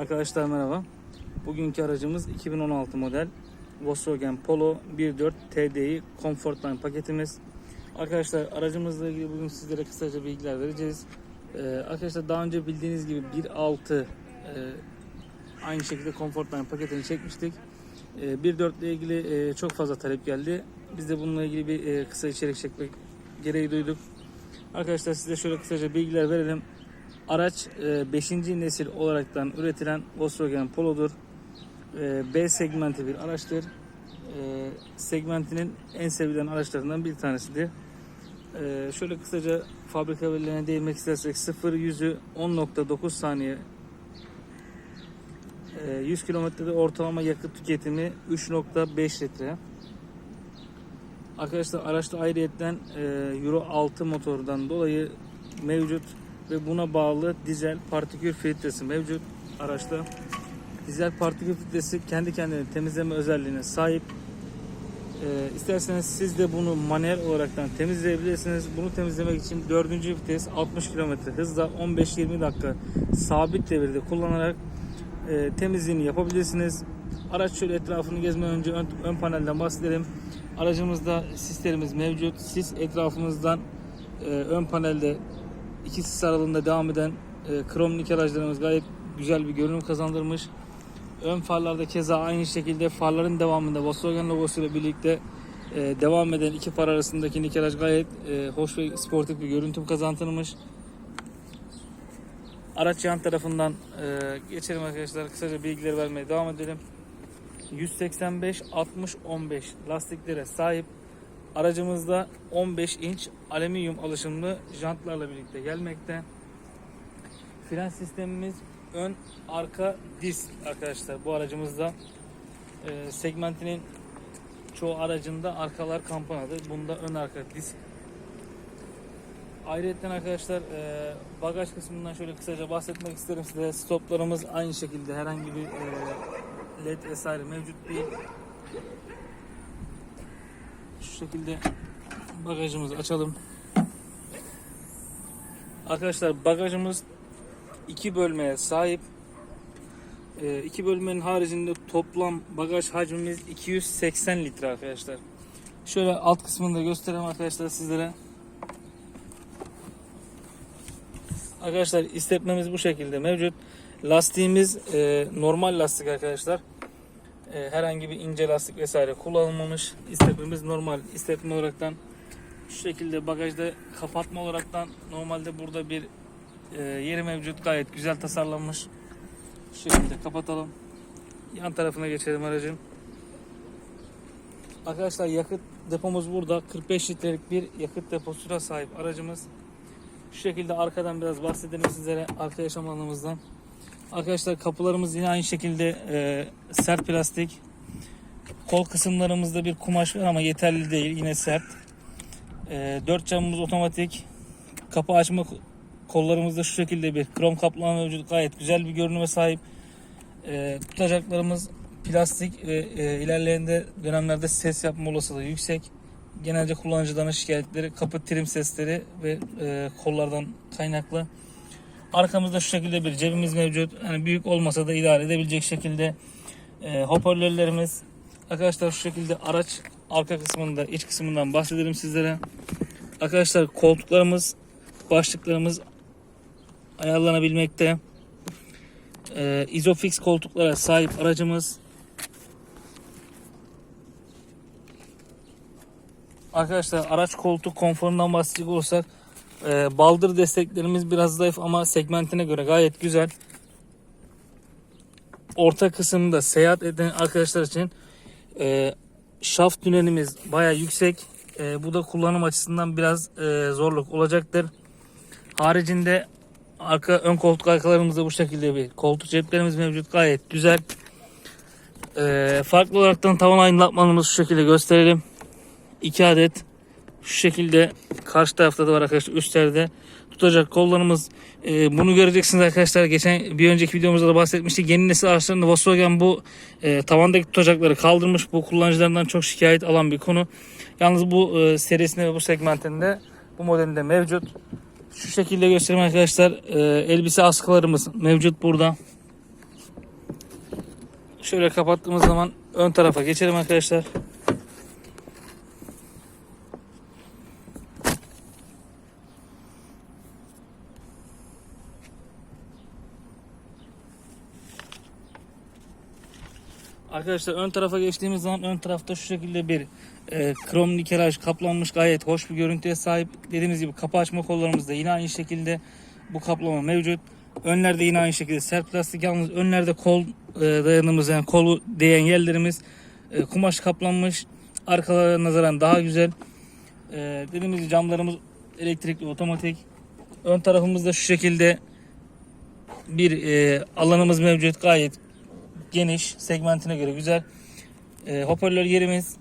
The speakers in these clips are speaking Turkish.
Arkadaşlar merhaba. Bugünkü aracımız 2016 model Volkswagen Polo 1.4 TDI Comfortline paketimiz. Arkadaşlar aracımızla ilgili bugün sizlere kısaca bilgiler vereceğiz. Ee, arkadaşlar daha önce bildiğiniz gibi 1.6 e, aynı şekilde Comfortline paketini çekmiştik. E, 1.4 ile ilgili e, çok fazla talep geldi. Biz de bununla ilgili bir e, kısa içerik çekmek gereği duyduk. Arkadaşlar size şöyle kısaca bilgiler verelim. Araç 5. nesil olaraktan üretilen Volkswagen Polo'dur. E, B segmenti bir araçtır. E, Segmentinin en sevilen araçlarından bir tanesidir. E, Şöyle kısaca fabrika verilerine değinmek istersek 0 100'ü 10.9 saniye E, 100 kilometrede ortalama yakıt tüketimi 3.5 litre. Arkadaşlar araçta ayrıyetten e, Euro 6 motordan dolayı mevcut ve buna bağlı dizel partikül filtresi mevcut araçta. Dizel partikül filtresi kendi kendine temizleme özelliğine sahip. E, isterseniz siz de bunu manuel olaraktan temizleyebilirsiniz. Bunu temizlemek için 4. vites 60 km hızla 15-20 dakika sabit devirde kullanarak e, temizliğini yapabilirsiniz. Araç şöyle etrafını gezmeden önce ön, ön panelden bahsedelim. Aracımızda sislerimiz mevcut. Sis etrafımızdan e, ön panelde iki sis aralığında devam eden e, krom nikelajlarımız gayet güzel bir görünüm kazandırmış. Ön farlarda keza aynı şekilde farların devamında Volkswagen logosuyla birlikte e, devam eden iki far arasındaki nikelaj gayet e, hoş ve sportif bir görüntü kazandırmış. Araç yan tarafından e, geçelim arkadaşlar. Kısaca bilgileri vermeye devam edelim. 185 60 15 lastiklere sahip. Aracımızda 15 inç alüminyum alışımlı jantlarla birlikte gelmekte. Fren sistemimiz ön arka disk arkadaşlar. Bu aracımızda e, segmentinin çoğu aracında arkalar kampanadır. Bunda ön arka disk Ayrıca arkadaşlar e, bagaj kısmından şöyle kısaca bahsetmek isterim size. Stoplarımız aynı şekilde herhangi bir e, led vesaire mevcut değil. Şekilde bagajımızı açalım. Arkadaşlar bagajımız iki bölmeye sahip. E, iki bölmenin haricinde toplam bagaj hacmimiz 280 litre arkadaşlar. Şöyle alt kısmını da göstereyim arkadaşlar sizlere. Arkadaşlar istepmemiz bu şekilde mevcut. Lastiğimiz e, normal lastik arkadaşlar. E, herhangi bir ince lastik vesaire kullanılmamış. İstepmemiz normal. İstepme olaraktan şu şekilde bagajda kapatma olaraktan normalde burada bir e, yeri mevcut. Gayet güzel tasarlanmış. Şu şekilde kapatalım. Yan tarafına geçelim aracın. Arkadaşlar yakıt depomuz burada. 45 litrelik bir yakıt deposuna sahip aracımız. Şu şekilde arkadan biraz bahsedelim sizlere arka yaşam alanımızdan. Arkadaşlar kapılarımız yine aynı şekilde e, sert plastik. Kol kısımlarımızda bir kumaş var ama yeterli değil yine sert. E, dört camımız otomatik. Kapı açma kollarımızda şu şekilde bir krom kaplama mevcut. Gayet güzel bir görünüme sahip. E, tutacaklarımız plastik ve e, ilerleyen de dönemlerde ses yapma olasılığı yüksek genelde kullanıcıların şikayetleri kapı trim sesleri ve e, kollardan kaynaklı. Arkamızda şu şekilde bir cebimiz mevcut. Yani büyük olmasa da idare edebilecek şekilde e, hoparlörlerimiz. Arkadaşlar şu şekilde araç arka kısmında, iç kısmından bahsedelim sizlere. Arkadaşlar koltuklarımız, başlıklarımız ayarlanabilmekte. E, Isofix koltuklara sahip aracımız. Arkadaşlar araç koltuk konforundan bahsedecek olursak e, baldır desteklerimiz biraz zayıf ama segmentine göre gayet güzel. Orta kısımda seyahat eden arkadaşlar için e, şaft tünelimiz baya yüksek. E, bu da kullanım açısından biraz e, zorluk olacaktır. Haricinde arka ön koltuk arkalarımızda bu şekilde bir koltuk ceplerimiz mevcut. Gayet güzel. E, farklı olaraktan tavan aydınlatmamızı şu şekilde gösterelim. 2 adet şu şekilde karşı tarafta da var arkadaşlar üstlerde tutacak kollarımız. E, bunu göreceksiniz arkadaşlar. Geçen bir önceki videomuzda da bahsetmiştik. Yeni nesil araçlarında Volkswagen bu e, tavandaki tutacakları kaldırmış. Bu kullanıcılardan çok şikayet alan bir konu. Yalnız bu e, serisinde ve bu segmentinde bu modelinde mevcut. Şu şekilde göstereyim arkadaşlar. E, elbise askılarımız mevcut burada. Şöyle kapattığımız zaman ön tarafa geçelim arkadaşlar. Arkadaşlar ön tarafa geçtiğimiz zaman ön tarafta şu şekilde bir e, krom nikelaj kaplanmış gayet hoş bir görüntüye sahip. Dediğimiz gibi kapı açma kollarımızda yine aynı şekilde bu kaplama mevcut. Önlerde yine aynı şekilde sert plastik yalnız önlerde kol e, dayanımız yani kolu değen yerlerimiz e, kumaş kaplanmış. Arkalara nazaran daha güzel. E, dediğimiz gibi camlarımız elektrikli otomatik. Ön tarafımızda şu şekilde bir e, alanımız mevcut gayet geniş segmentine göre güzel. E, hoparlör yerimiz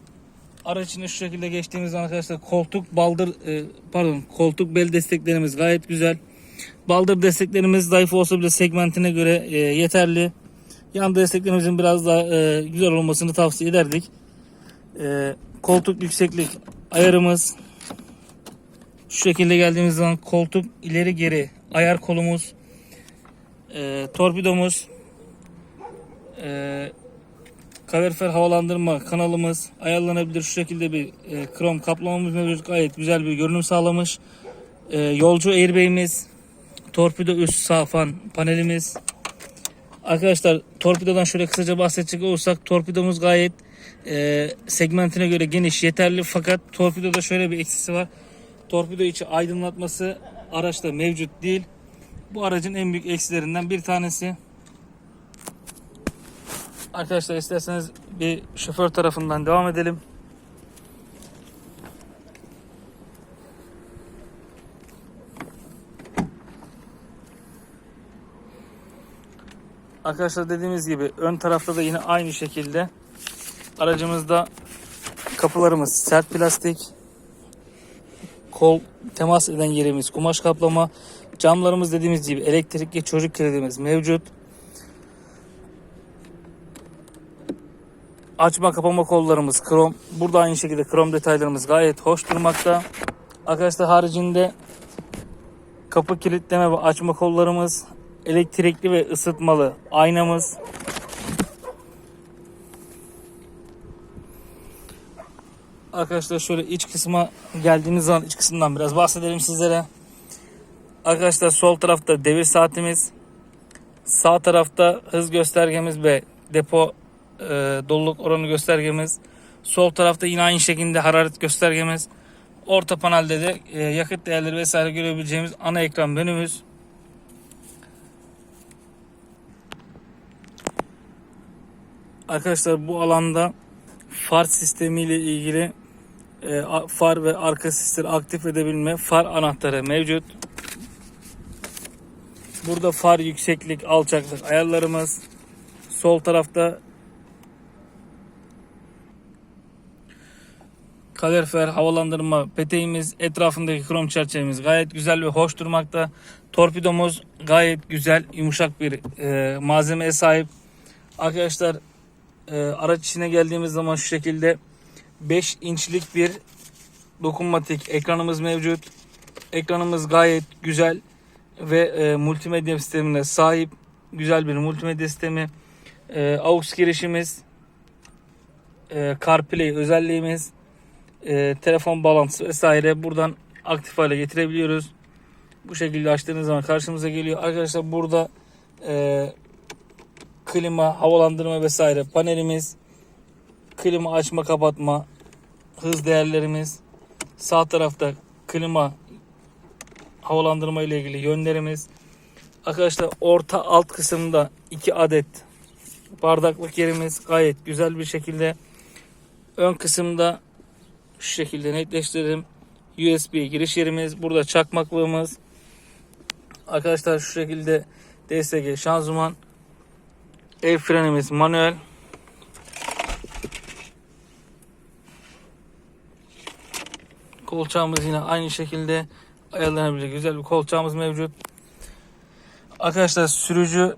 araç içine şu şekilde geçtiğimiz zaman arkadaşlar koltuk baldır e, pardon koltuk bel desteklerimiz gayet güzel. Baldır desteklerimiz zayıf olsa bile segmentine göre e, yeterli. Yan desteklerimizin biraz daha e, güzel olmasını tavsiye ederdik. E, koltuk yükseklik ayarımız şu şekilde geldiğimiz zaman koltuk ileri geri ayar kolumuz e, torpidomuz e, kalorifer havalandırma kanalımız ayarlanabilir. Şu şekilde bir e, krom kaplamamız mevcut. Gayet güzel bir görünüm sağlamış. E, yolcu airbag'imiz torpido üst sağ fan panelimiz. Arkadaşlar torpidodan şöyle kısaca bahsedecek olursak torpidomuz gayet e, segmentine göre geniş yeterli. Fakat torpidoda şöyle bir eksisi var. Torpido içi aydınlatması araçta mevcut değil. Bu aracın en büyük eksilerinden bir tanesi Arkadaşlar isterseniz bir şoför tarafından devam edelim. Arkadaşlar dediğimiz gibi ön tarafta da yine aynı şekilde aracımızda kapılarımız sert plastik kol temas eden yerimiz kumaş kaplama camlarımız dediğimiz gibi elektrikli çocuk kilidimiz mevcut Açma kapama kollarımız krom. Burada aynı şekilde krom detaylarımız gayet hoş durmakta. Arkadaşlar haricinde kapı kilitleme ve açma kollarımız elektrikli ve ısıtmalı aynamız. Arkadaşlar şöyle iç kısma geldiğimiz zaman iç kısımdan biraz bahsedelim sizlere. Arkadaşlar sol tarafta devir saatimiz, sağ tarafta hız göstergemiz ve depo e, doluluk oranı göstergemiz. Sol tarafta yine aynı şekilde hararet göstergemiz. Orta panelde de e, yakıt değerleri vesaire görebileceğimiz ana ekran menümüz. Arkadaşlar bu alanda far sistemi ile ilgili e, far ve arka sisleri aktif edebilme far anahtarı mevcut. Burada far yükseklik, alçaklık ayarlarımız. Sol tarafta kalorifer, havalandırma peteğimiz, etrafındaki krom çerçevemiz gayet güzel ve hoş durmakta. Torpidomuz gayet güzel, yumuşak bir e, malzemeye sahip. Arkadaşlar e, araç içine geldiğimiz zaman şu şekilde 5 inçlik bir dokunmatik ekranımız mevcut. Ekranımız gayet güzel ve e, multimedya sistemine sahip. Güzel bir multimedya sistemi. E, AUX girişimiz, e, CarPlay özelliğimiz, e, telefon bağlantısı vesaire buradan aktif hale getirebiliyoruz. Bu şekilde açtığınız zaman karşımıza geliyor. Arkadaşlar burada e, klima, havalandırma vesaire panelimiz, klima açma kapatma, hız değerlerimiz, sağ tarafta klima, havalandırma ile ilgili yönlerimiz. Arkadaşlar orta alt kısımda iki adet bardaklık yerimiz gayet güzel bir şekilde. Ön kısımda şu şekilde netleştirelim. USB giriş yerimiz. Burada çakmaklığımız. Arkadaşlar şu şekilde DSG şanzıman. El frenimiz manuel. Kolçağımız yine aynı şekilde ayarlanabilir. Güzel bir kolçağımız mevcut. Arkadaşlar sürücü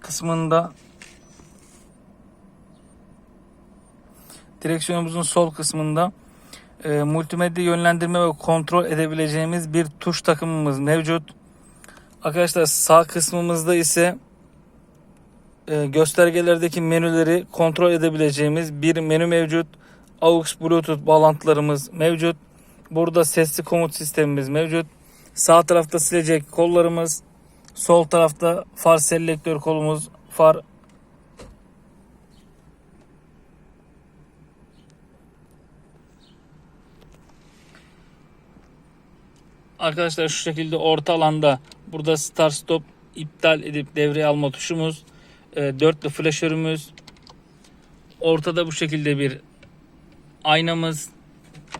kısmında direksiyonumuzun sol kısmında e, multimedya yönlendirme ve kontrol edebileceğimiz bir tuş takımımız mevcut. Arkadaşlar sağ kısmımızda ise e, göstergelerdeki menüleri kontrol edebileceğimiz bir menü mevcut. AUX Bluetooth bağlantılarımız mevcut. Burada sesli komut sistemimiz mevcut. Sağ tarafta silecek kollarımız, sol tarafta far selektör kolumuz, far Arkadaşlar şu şekilde orta alanda burada start stop iptal edip devreye alma tuşumuz, e, dörtlü flaşörümüz, ortada bu şekilde bir aynamız.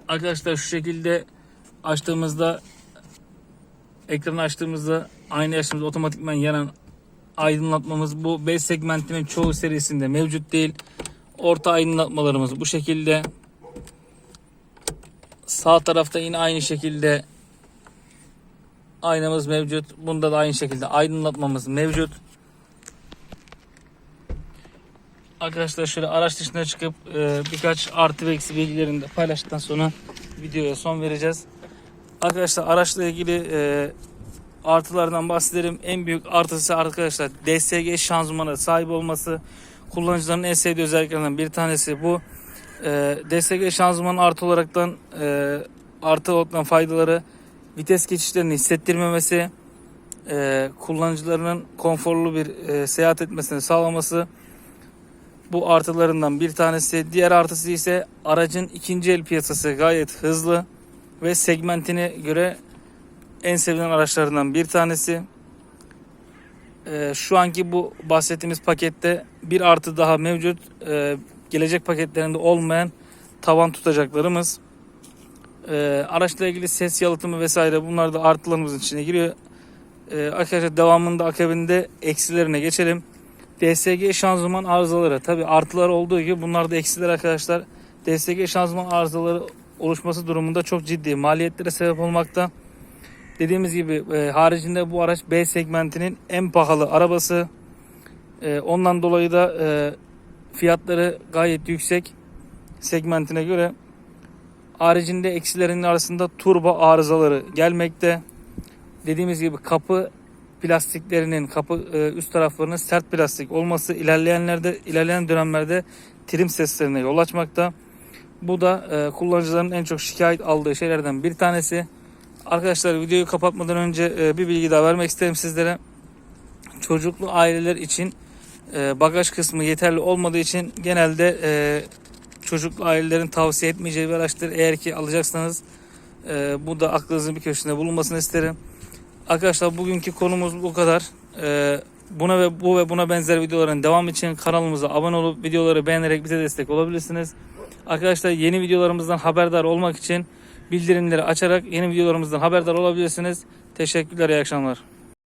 Arkadaşlar şu şekilde açtığımızda ekranı açtığımızda ayna açtığımızda otomatikman yanan aydınlatmamız bu B segmentinin çoğu serisinde mevcut değil. Orta aydınlatmalarımız bu şekilde. Sağ tarafta yine aynı şekilde aynamız mevcut. Bunda da aynı şekilde aydınlatmamız mevcut. Arkadaşlar şöyle araç dışına çıkıp e, birkaç artı ve eksi bilgilerini de paylaştıktan sonra videoya son vereceğiz. Arkadaşlar araçla ilgili e, artılardan bahsedelim. En büyük artısı arkadaşlar DSG şanzımana sahip olması. Kullanıcıların en sevdiği özelliklerinden bir tanesi bu. E, DSG şanzıman artı olaraktan e, artı olaraktan faydaları vites geçişlerini hissettirmemesi, e, kullanıcılarının konforlu bir e, seyahat etmesini sağlaması bu artılarından bir tanesi. Diğer artısı ise aracın ikinci el piyasası gayet hızlı ve segmentine göre en sevilen araçlarından bir tanesi. E, şu anki bu bahsettiğimiz pakette bir artı daha mevcut. E, gelecek paketlerinde olmayan tavan tutacaklarımız. Ee, araçla ilgili ses yalıtımı vesaire bunlar da artılarımızın içine giriyor. Ee, arkadaşlar devamında akabinde eksilerine geçelim. DSG şanzıman arızaları tabi artılar olduğu gibi bunlar da eksiler arkadaşlar. DSG şanzıman arızaları oluşması durumunda çok ciddi maliyetlere sebep olmakta. Dediğimiz gibi e, haricinde bu araç B segmentinin en pahalı arabası. E, ondan dolayı da e, fiyatları gayet yüksek segmentine göre. Haricinde eksilerinin arasında turbo arızaları gelmekte. Dediğimiz gibi kapı plastiklerinin kapı e, üst taraflarının sert plastik olması ilerleyenlerde ilerleyen dönemlerde trim seslerine yol açmakta. Bu da e, kullanıcıların en çok şikayet aldığı şeylerden bir tanesi. Arkadaşlar videoyu kapatmadan önce e, bir bilgi daha vermek isterim sizlere. Çocuklu aileler için bagaj kısmı yeterli olmadığı için genelde çocuklu ailelerin tavsiye etmeyeceği bir araçtır. Eğer ki alacaksanız e, bu da aklınızın bir köşesinde bulunmasını isterim. Arkadaşlar bugünkü konumuz bu kadar. E, buna ve bu ve buna benzer videoların devam için kanalımıza abone olup videoları beğenerek bize destek olabilirsiniz. Arkadaşlar yeni videolarımızdan haberdar olmak için bildirimleri açarak yeni videolarımızdan haberdar olabilirsiniz. Teşekkürler, iyi akşamlar.